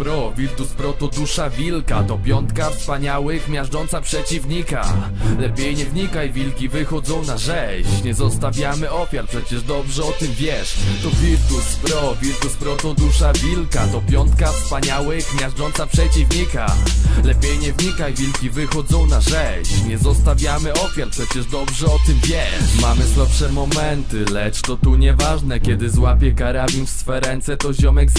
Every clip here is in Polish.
Pro, Virtus Pro to dusza wilka To piątka wspaniałych, miażdżąca przeciwnika. Lepiej nie wnikaj, wilki wychodzą na rzeź. Nie zostawiamy ofiar, przecież dobrze o tym wiesz. To Virtus Pro, Virtus Pro to dusza wilka To piątka wspaniałych, miażdżąca przeciwnika. Lepiej nie wnikaj, wilki wychodzą na rzeź. Nie zostawiamy ofiar, przecież dobrze o tym wiesz. Mamy słabsze momenty, lecz to tu nieważne. Kiedy złapie karabin w swe ręce, to ziomek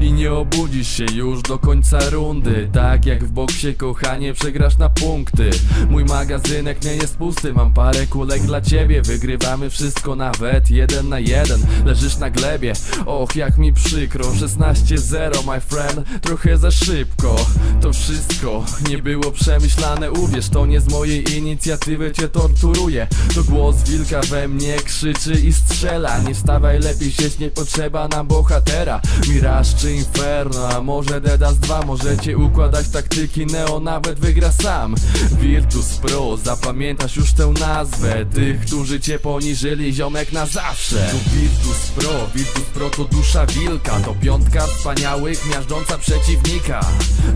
I nie obudzisz się już do końca rundy. Tak jak w boksie, kochanie, przegrasz na punkty. Mój magazynek nie jest pusty, mam parę kulek dla ciebie. Wygrywamy wszystko nawet jeden na jeden. Leżysz na glebie, och jak mi przykro. 16-0 my friend, trochę za szybko. To wszystko nie było przemyślane Uwierz, to nie z mojej inicjatywy cię torturuje. To głos wilka we mnie krzyczy i strzela. Nie wstawaj, lepiej sieć nie potrzeba nam bohatera Mirage czy Inferno, a może Dedas 2 Możecie układać taktyki, Neo nawet wygra sam. Virtus Pro, zapamiętasz już tę nazwę. Tych, którzy cię poniżyli, ziomek na zawsze. To Virtus Pro, Virtus Pro to dusza wilka. To piątka wspaniałych, miażdżąca przeciwnika.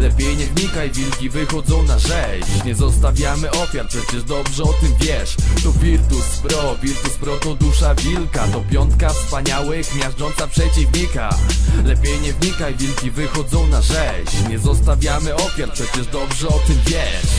Lepiej nie wnikaj, wilki wychodzą na rzeź. Nie zostawiamy ofiar, przecież dobrze o tym wiesz. To Virtus Pro, Virtus Pro to dusza wilka. To piątka wspaniałych, miażdżąca przeciwnika Lepiej nie wnikaj, wilki wychodzą na rzeź. Nie zostawiamy ofiar, przecież dobrze o tym wiesz